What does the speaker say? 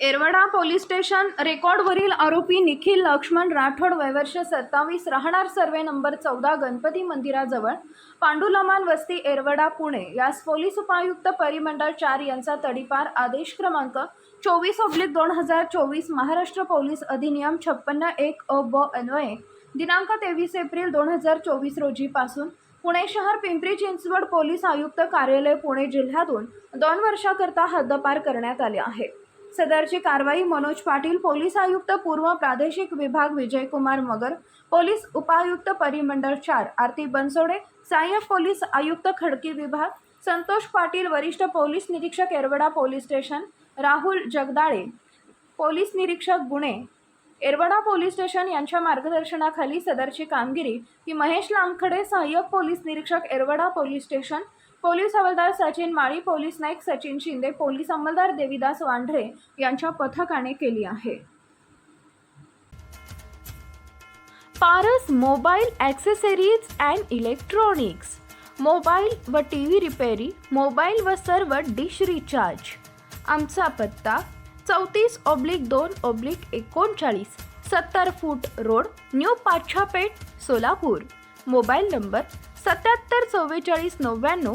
Yerawada police station रेकॉर्डवरील आरोपी निखिल लक्ष्मण राठोड वयवर्ष सत्तावीस राहणार सर्वे नंबर चौदा गणपती मंदिराजवळ पांडुलमान वस्ती एरवडा पुणे. यास पोलीस उपायुक्त परिमंडळ चार यांचा तडीपार आदेश क्रमांक चोवीस ऑब्लिक दोन हजार चोवीस महाराष्ट्र पोलीस अधिनियम छप्पन्न एक अ ब अन्वये दिनांक तेवीस एप्रिल दोन हजार चोवीस रोजीपासून पुणे शहर पिंपरी चिंचवड पोलीस आयुक्त कार्यालय पुणे जिल्ह्यातून दोन वर्षाकरता हद्दपार करण्यात आले आहे. सदरची कारवाई मनोज पाटील पोलीस आयुक्त पूर्व प्रादेशिक विभाग विजयकुमार मगर पोलीस उपायुक्त परिमंडळ चार आरती बनसोडे सहाय्यक पोलीस आयुक्त खडकी विभाग संतोष पाटील वरिष्ठ पोलीस निरीक्षक Yerawada police station Rahul Jagdale police निरीक्षक गुणे एरवडा पोलीस स्टेशन यांच्या मार्गदर्शनाखाली सदरची कामगिरी ही महेश लांखडे सहाय्यक पोलीस निरीक्षक एरवडा पोलीस स्टेशन पोलीस हवालदार सचिन माळी पोलीस नाईक सचिन शिंदे पोलीस अंमलदार देवीदास वांढरे यांच्या पथकाने केली आहे. Paras mobile accessories and electronics. Mobile व टी व्ही रिपेरी मोबाईल व सर्व डिश रिचार्ज. आमचा पत्ता चौतीस ऑब्लिक दोन ऑब्लिक एकोणचाळीस सत्तर foot road new Pachhapeth Solapur. Mobile number सत्याहत्तर चव्वेचाळीस नव्याण्णव